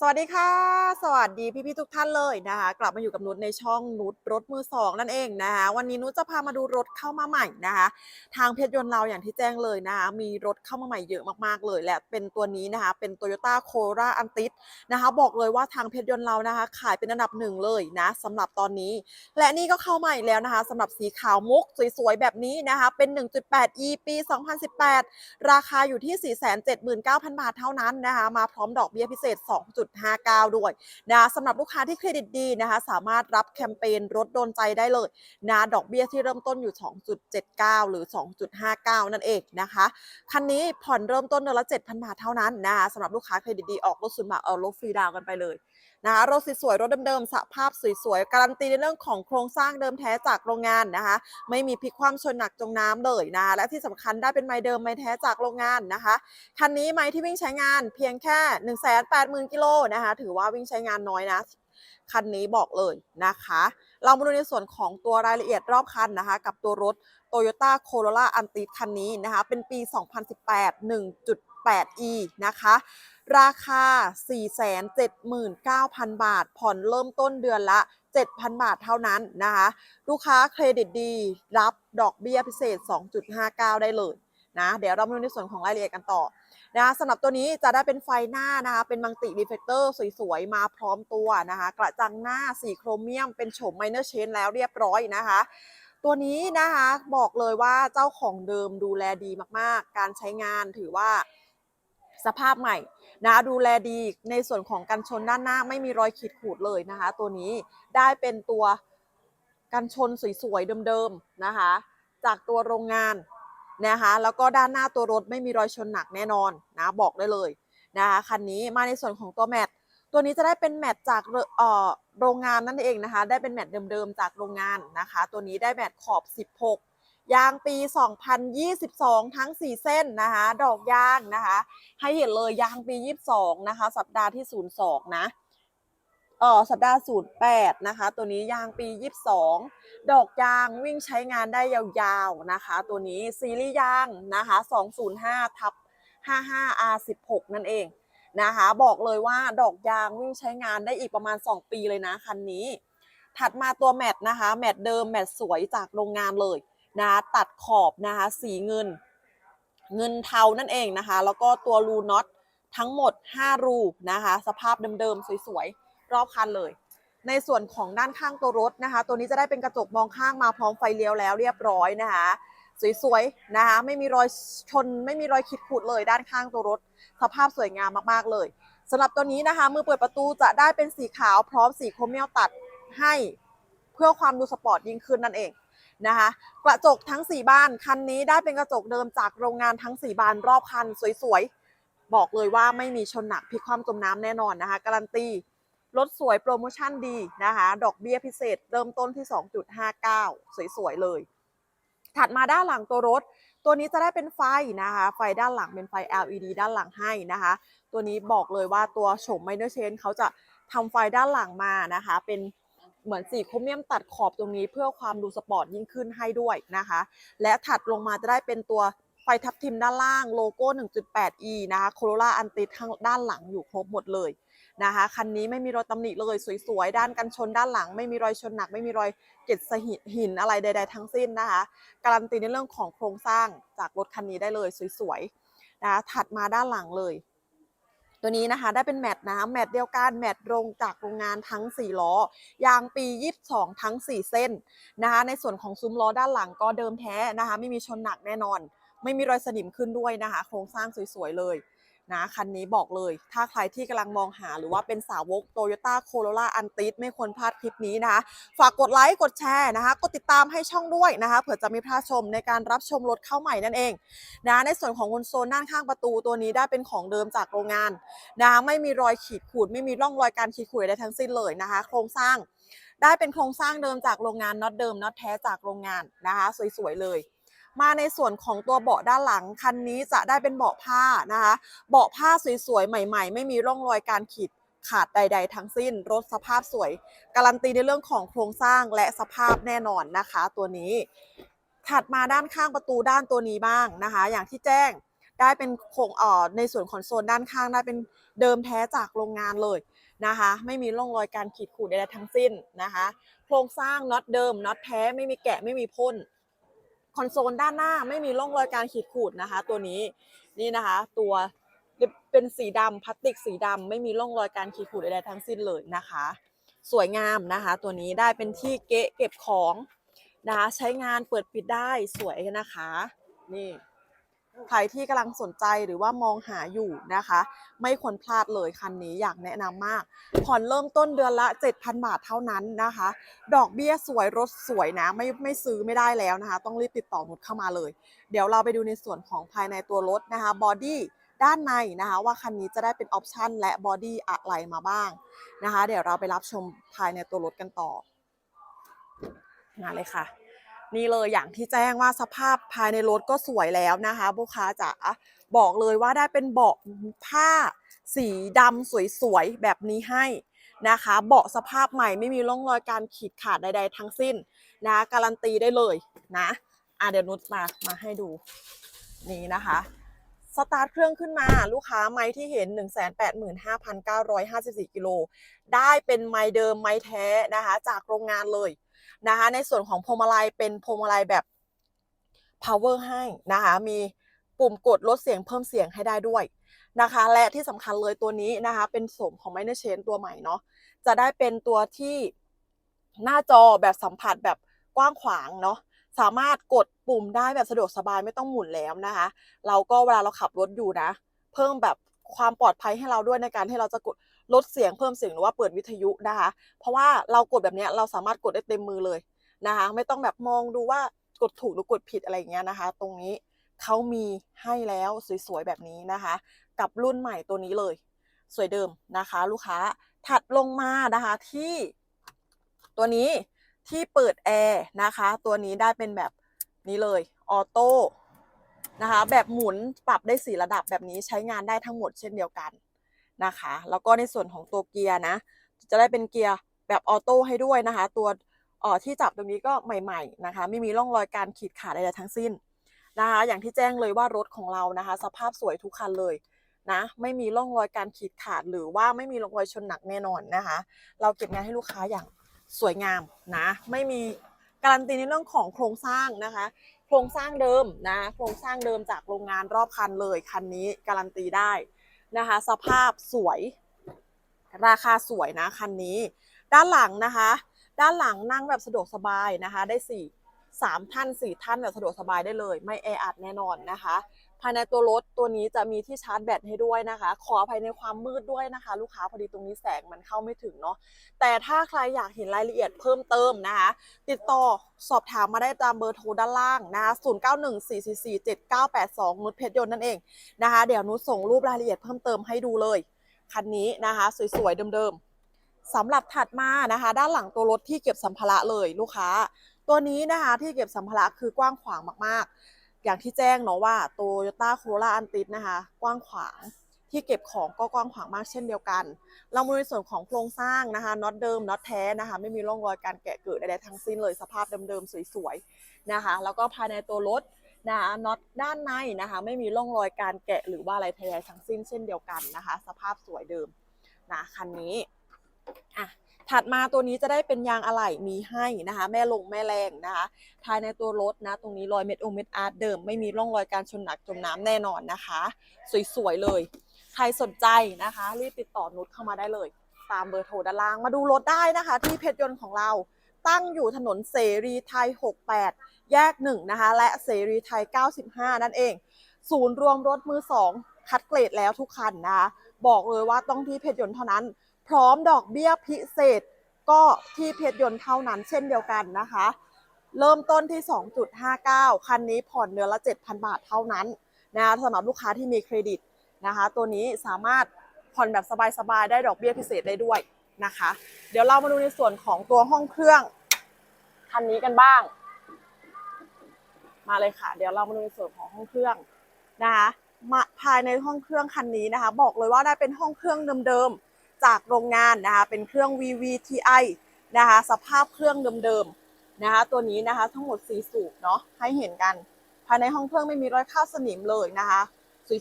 สวัสดีค่ะ สวัสดีพี่ๆทุกท่านเลยนะคะ กลับมาอยู่กับนุชในช่องนุชรถมือสองนั่นเองนะคะวันนี้นุชจะพามาดูรถเข้ามาใหม่นะคะ ทางเพชรยนต์เราอย่างที่แจ้งเลยนะคะมีรถเข้ามาใหม่เยอะมากๆเลย และเป็นตัวนี้นะคะ เป็น Toyota Corolla Antis นะคะบอกเลยว่าทางเพชรยนต์เรานะคะ ขายเป็นอันดับหนึ่งเลยนะสำหรับตอนนี้ และนี่ก็เข้ามาอีกแล้วนะคะสำหรับสีขาวมุกสวยๆแบบนี้นะคะเป็น 1.8 e ปี 2018 ราคาอยู่ที่ 479,000 บาทเท่านั้นนะคะมาพร้อมดอกเบี้ยพิเศษ 2 0.59 ด้วยนะสำหรับลูกค้าที่เครดิตดีนะคะ สามารถรับแคมเปญรถโดนใจได้เลยนะดอกเบี้ยที่เริ่มต้นอยู่ 2.79 หรือ 2.59 นั่นเองนะคะ คันนี้ผ่อนเริ่มต้นเดือนละ 7,000 บาทเท่านั้นนะคะสำหรับลูกค้าเครดิตดีออกรถศูนย์บาทเอารถฟรีดาวกันไปเลย นะคะรถสวยๆรถเดิมๆสภาพสวยๆการันตีในเรื่องของโครงสร้างเดิมแท้จากโรงงานนะคะไม่มีพลิกคว่ำชนหนักจมน้ำเลยนะคะและที่สำคัญได้เป็นไม้เดิมไม้แท้จากโรงงานนะคะคันนี้ไม้ที่วิ่งใช้งานเพียงแค่ 1 8 0 0 0 0กิโลนะคะถือว่าวิ่งใช้งานน้อยนะคันนี้บอกเลยนะคะ เรามาดูในส่วนของตัวรายละเอียดรอบคันนะคะ กับตัวรถ Toyota Corolla a n t i คันนี้นะคะ เป็นปี 2018 1.8e นะคะ ราคา 479,000 บาท ผ่อนเริ่มต้นเดือนละ 7,000 บาทเท่านั้นนะคะ ลูกค้าเครดิตดี รับดอกเบี้ยพิเศษ 2.59 ได้เลยนะเดี๋ยวเรามาดูในส่วนของรายละเอียดกันต่อนะคะสำหรับตัวนี้จะได้เป็นไฟหน้านะคะ เป็นมังติรีเฟกเตอร์สวยๆ มาพร้อมตัวนะคะ กระจังหน้าสีโครเมียม เป็นโฉมไมเนอร์เชนแล้วเรียบร้อยนะคะ ตัวนี้นะคะบอกเลยว่าเจ้าของเดิมดูแลดีมากๆ การใช้งานถือว่า สภาพใหม่นะดูแลดีในส่วนของกันชนด้านหน้าไม่มีรอยขีดขูดเลยนะคะ ตัวนี้ได้เป็นตัวกันชนสวยๆเดิมๆนะคะ จากตัวโรงงานนะคะแล้วก็ด้านหน้าตัวรถไม่มีรอยชนหนักแน่นอนนะบอกได้เลยนะคะคันนี้มาในส่วนของตัวแมตตัวนี้จะได้เป็นแมตจากเอ่อโรงงานนั่นเองนะคะ ได้เป็นแมตเดิมๆจากโรงงานนะคะ ตัวนี้ได้แมตขอบ 16 ยางปี 2022 ทั้ง 4 เส้นนะคะ ดอกยางนะคะ ให้เห็นเลยยางปี 22 นะคะ สัปดาห์ที่ 02 นะเออสัปดาห์ 08 นะคะ ตัวนี้ยางปี 22 ดอกยางวิ่งใช้งานได้ยาวๆนะคะ ตัวนี้ซีรีส์ยางนะคะ 205 ทับ 55R16 นั่นเองนะคะ บอกเลยว่าดอกยางวิ่งใช้งานได้อีกประมาณ 2 ปีเลยนะคันนี้ ถัดมาตัวแมตนะคะ แมตเดิมแมตสวยจากโรงงานเลย นะตัดขอบนะคะสีเงิน เงินเทานั่นเองนะคะ แล้วก็ตัวรูน็อตทั้งหมด 5 รูนะคะ สภาพเดิมๆสวยๆ รอบคันเลย ในส่วนของด้านข้างตัวรถนะคะ ตัวนี้จะได้เป็นกระจกมองข้างมาพร้อมไฟเลี้ยวแล้วเรียบร้อยนะคะสวยๆนะคะไม่มีรอยชนไม่มีรอยขีดข่ดเลยด้านข้างตัวรถ สภาพสวยงามมากๆเลยสำหรับตัวนี้นะคะ มือเปิดประตูจะได้เป็นสีขาวพร้อมสีโครเมียลตัดให้เพื่อความดูสปอร์ตยิ่งขึ้นนั่นเอง นะคะกระจกทั้ง 4 บานคันนี้ได้เป็นกระจกเดิมจากโรงงานทั้ง 4 บานรอบคันสวยๆ บอกเลยว่าไม่มีชนหนักพลิกความจมน้ำแน่นอนนะคะการันตีรถสวยโปรโมชั่นดีนะคะดอกเบี้ยพิเศษเริ่มต้นที่ 2.59 สวยๆ เลย ถัดมาด้านหลังตัวรถ ตัวนี้จะได้เป็นไฟนะคะ ไฟด้านหลังเป็นไฟ LED ด้านหลังให้นะคะ ตัวนี้บอกเลยว่าตัวโฉมไมเนอร์เชนเขาจะทำไฟด้านหลังมานะคะ เป็น เหมือนสีโครเมียมตัดขอบตรงนี้เพื่อความดูสปอร์ตยิ่งขึ้นให้ด้วยนะคะ และถัดลงมาจะได้เป็นตัวไฟทับทิมด้านล่างโลโก้ 1.8e นะคะ Corolla Antis ข้างด้านหลังอยู่ครบหมดเลยนะคะคันนี้ไม่มีรอยตำหนิเลยสวยๆ ด้านกันชนด้านหลัง ไม่มีรอยชนหนัก ไม่มีรอยเกล็ดสะหิหินอะไรใด ๆ ทั้งสิ้นนะคะ การันตีในเรื่องของโครงสร้างจากรถคันนี้ได้เลยสวยๆนะคะถัดมาด้านหลังเลย ตัวนี้นะคะได้เป็นแมตต์นะแมตต์เดียวกันแมตต์ลงจากโรงงานทั้ง 4 ล้อ ยางปี 22 ทั้ง 4 เส้นนะคะในส่วนของซุ้มล้อด้านหลังก็เดิมแท้นะคะ ไม่มีชนหนักแน่นอน ไม่มีรอยสนิมขึ้นด้วยนะคะ โครงสร้างสวยๆเลย นะคันนี้บอกเลย ถ้าใครที่กำลังมองหาหรือว่าเป็นสาวก Toyota Corolla Antis ไม่ควรพลาดคลิปนี้นะคะ ฝากกดไลค์ กดแชร์นะคะ กดติดตามให้ช่องด้วยนะคะเผื่อจะม่พลาดชมในการรับชมรถเข้าใหม่นั่นเองนะในส่วนของคอนโซลด้านข้างประตูตัวนี้ได้เป็นของเดิมจากโรงงานนะคะไม่มีรอยขีดขูดไม่มีร่องรอยการขีดขูดใดทั้งสิ้นเลยนะคะ โครงสร้างได้เป็นโครงสร้างเดิมจากโรงงานน็อตเดิมน็อตแท้จากโรงงานนะคะ สวยๆเลย มาในส่วนของตัวเบาะด้านหลังคันนี้จะได้เป็นเบาะผ้านะคะ เบาะผ้าสวยๆ ใหม่ ๆ ไม่มีร่องรอยการขีดขาดใด ๆ ทั้งสิ้น รถสภาพสวย การันตีในเรื่องของโครงสร้างและสภาพแน่นอนนะคะ ตัวนี้ ถัดมาด้านข้างประตูด้านตัวนี้บ้างนะคะ อย่างที่แจ้งได้เป็นโครงอ่อในส่วนของโซนด้านข้างได้เป็นเดิมแท้จากโรงงานเลยนะคะ ไม่มีร่องรอยการขีดขูดใดๆทั้งสิ้นนะคะ โครงสร้างน็อตเดิมน็อตแท้ไม่มีแกะไม่มีพ่น คอนโซลด้านหน้าไม่มีร่องรอยการขีดขูดนะคะ ตัวนี้นี่นะคะ ตัวเป็นสีดำพลาสติกสีดำไม่มีร่องรอยการขีดขูดใดๆทั้งสิ้นเลยนะคะ สวยงามนะคะ ตัวนี้ได้เป็นที่เกะเก็บของนะคะใช้งานเปิดปิดได้สวยนะคะ นี่ ใครที่กำลังสนใจหรือว่ามองหาอยู่นะคะ ไม่ควรพลาดเลยคันนี้อยากแนะนำมาก ผ่อนเริ่มต้นเดือนละ 7,000 บาทเท่านั้นนะคะ ดอกเบี้ยสวยรถสวยนะไม่ไม่ซื้อไม่ได้แล้วนะคะ ต้องรีบติดต่อนุชเข้ามาเลย เดี๋ยวเราไปดูในส่วนของภายในตัวรถนะคะบอดี้ด้านในนะคะว่าคันนี้จะได้เป็นออปชันและบอดี้อะไรมาบ้างนะคะ เดี๋ยวเราไปรับชมภายในตัวรถกันต่อมาเลยค่ะ นี่เลยอย่างที่แจ้งว่าสภาพภายในรถก็สวยแล้วนะคะลูกค้าจ๋าบอกเลยว่าได้เป็นเบาะผ้า สีดำสวยๆแบบนี้ให้นะคะ เบาะสภาพใหม่ไม่มีร่องรอยการขีดขาดใด ๆ ทั้งสิ้นนะการันตีได้เลยนะอะเดี๋ยวนุชมามาให้ดูนี่นะคะสตาร์ทเครื่องขึ้นมาลูกค้าไม้ที่เห็น 185,954 กิโล ได้เป็นไม้เดิมไม้แท้นะคะ จากโรงงานเลย นะคะ ในส่วนของพวงมาลัยเป็นพวงมาลัยแบบ power ให้นะคะ มีปุ่มกดลดเสียงเพิ่มเสียงให้ได้ด้วยนะคะ และที่สำคัญเลยตัวนี้นะคะ เป็นสมของ Minor Chain ตัวใหม่เนาะ จะได้เป็นตัวที่หน้าจอแบบสัมผัสแบบกว้างขวางเนาะสามารถกดปุ่มได้แบบสะดวกสบายไม่ต้องหมุนแล้วนะคะ เราก็เวลาเราขับรถอยู่นะ เพิ่มแบบความปลอดภัยให้เราด้วยในการที่เราจะกด ลดเสียงเพิ่มเสียงหรือว่าเปิดวิทยุนะคะ เพราะว่าเรากดแบบนี้เราสามารถกดได้เต็มมือเลยนะคะ ไม่ต้องแบบมองดูว่ากดถูกหรือกดผิดอะไรอย่างเงี้ยนะคะ ตรงนี้เขามีให้แล้วสวยๆแบบนี้นะคะ กับรุ่นใหม่ตัวนี้เลย สวยเดิมนะคะ ลูกค้าถัดลงมานะคะที่ตัวนี้ที่เปิดแอร์นะคะ ตัวนี้ได้เป็นแบบนี้เลยออโต้นะคะ แบบหมุนปรับได้สีระดับแบบนี้ใช้งานได้ทั้งหมดเช่นเดียวกัน นะคะ แล้วก็ในส่วนของตัวเกียร์นะ จะได้เป็นเกียร์แบบออโต้ให้ด้วยนะคะ ตัวออที่จับตรงนี้ก็ใหม่ๆนะคะ ไม่มีร่องรอยการขีดขาดใดๆทั้งสิ้นนะคะ อย่างที่แจ้งเลยว่ารถของเรานะคะ สภาพสวยทุกคันเลยนะ ไม่มีร่องรอยการขีดขาดหรือว่าไม่มีร่องรอยชนหนักแน่นอนนะคะ เราเก็บงานให้ลูกค้าอย่างสวยงามนะ ไม่มีการันตีในเรื่องของโครงสร้างนะคะ โครงสร้างเดิมนะ โครงสร้างเดิมจากโรงงานรอบคันเลยคันนี้การันตีได้ นะคะ สภาพสวย ราคาสวยนะคันนี้ ด้านหลังนะคะ ด้านหลังนั่งแบบสะดวกสบายนะคะ ได้สี่ สามท่านสี่ท่านแบบสะดวกสบายได้เลย ไม่แออัดแน่นอนนะคะ ภายในตัวรถตัวนี้จะมีที่ชาร์จแบตให้ด้วยนะคะ ขออภัยในความมืดด้วยนะคะ ลูกค้าพอดีตรงนี้แสงมันเข้าไม่ถึงเนาะแต่ถ้าใครอยากเห็นรายละเอียดเพิ่มเติมนะคะ ติดต่อสอบถามมาได้ตามเบอร์โทรด้านล่างนะคะ0914447982 นุชเพชรยนต์นั่นเองนะคะ เดี๋ยวนุชส่งรูปรายละเอียดเพิ่มเติมให้ดูเลยคันนี้นะคะสวยๆเดิมๆสำหรับถัดมานะคะ ด้านหลังตัวรถที่เก็บสัมภาระเลยลูกค้า ตัวนี้นะคะที่เก็บสัมภาระคือกว้างขวางมากๆ อย่างที่แจ้งเนาะว่าโตโยต้าโคโรล่าอันติดนะคะกว้างขวางที่เก็บของก็กว้างขวางมากเช่นเดียวกัน เรามาในส่วนของโครงสร้างนะคะน็อตเดิมน็อตแท้นะคะไม่มีร่องรอยการแกะเกิดใดๆทั้งสิ้นเลยสภาพเดิมๆสวยๆนะคะแล้วก็ภายในตัวรถนะคะน็อตด้านในนะคะไม่มีร่องรอยการแกะหรือว่าอะไรใดๆทั้งสิ้นเช่นเดียวกันนะคะ สภาพสวยเดิมนะคันนี้อะ ถัดมาตัวนี้จะได้เป็นยางอะไหล่มีให้นะคะ แม่ลงแม่แรงนะคะภายในตัวรถนะ ตรงนี้รอยเม็ดองเม็ดอาร์ตเดิม ไม่มีร่องรอยการชนหนักจมน้ำแน่นอนนะคะ สวยๆเลย ใครสนใจนะคะ รีบติดต่อนุชเข้ามาได้เลย ตามเบอร์โทรด้านล่างมาดูรถได้นะคะ ที่เพชรยนต์ของเราตั้งอยู่ถนนเสรีไทย 68 แยก 1 นะคะ และเสรีไทย 95 นั่นเอง ศูนย์รวมรถมือ 2 คัดเกรดแล้วทุกคันนะคะ บอกเลยว่าต้องที่เพชรยนต์เท่านั้น พร้อมดอกเบี้ยพิเศษก็ที่เพชรยนต์เท่านั้นเช่นเดียวกันนะคะ เริ่มต้นที่ 2.59 คันนี้ผ่อนเดือนละ 7,000 บาทเท่านั้นนะคะสำหรับลูกค้าที่มีเครดิตนะคะ ตัวนี้สามารถผ่อนแบบสบายๆ ได้ดอกเบี้ยพิเศษได้ด้วยนะคะ เดี๋ยวเรามาดูในส่วนของตัวห้องเครื่องคันนี้กันบ้าง มาเลยค่ะ เดี๋ยวเรามาดูในส่วนของห้องเครื่องนะคะมาภายในห้องเครื่องคันนี้นะคะ บอกเลยว่าได้เป็นห้องเครื่องเดิมๆ จากโรงงานนะคะเป็นเครื่อง VVTi นะคะสภาพเครื่องเดิมๆนะคะตัวนี้นะคะทั้งหมด4สูบเนาะให้เห็นกัน ภายในห้องเครื่องไม่มีรอยคราบสนิมเลยนะคะ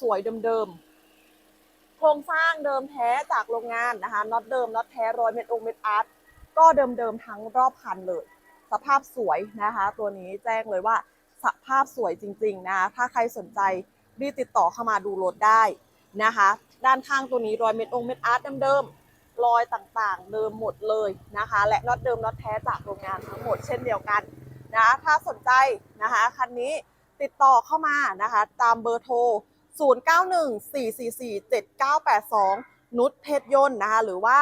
สวยๆเดิมๆโครงสร้างเดิมแท้จากโรงงานนะคะน็อตเดิมน็อตแท้รอยเม็ดองเม็ดอาร์ตก็เดิมๆทั้งรอบคันเลย สภาพสวยนะคะ ตัวนี้แจ้งเลยว่าสภาพสวยจริงๆนะคะถ้าใครสนใจรีบติดต่อเข้ามาดูรถได้นะคะ ด้านข้างตัวนี้รอยเม็ดองเม็ดอาร์ตเดิมๆรอยต่างๆ เดิมหมดเลยนะคะ และน็อตเดิมน็อตแท้จากโรงงานทั้งหมดเช่นเดียวกันนะถ้าสนใจนะคะคันนี้ติดต่อเข้ามานะคะ ตามเบอร์โทร 0914447982 นุชเพชรยนต์นะคะหรือว่า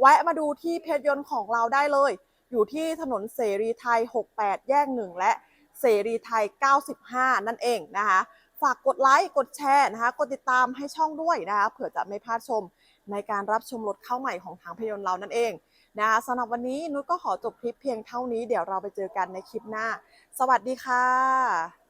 แวะมาดูที่เพชรยนต์ของเราได้เลย อยู่ที่ถนนเสรีไทย 68 แยก 1 และเสรีไทย 95 นั่นเองนะคะ ฝากกดไลค์กดแชร์นะคะ กดติดตามให้ช่องด้วยนะคะเผื่อจะไม่พลาดชมในการรับชมรถเข้าใหม่ของทางพยนต์เรานั่นเองนะคะสำหรับวันนี้นุชก็ขอจบคลิปเพียงเท่านี้เดี๋ยวเราไปเจอกันในคลิปหน้า สวัสดีค่ะ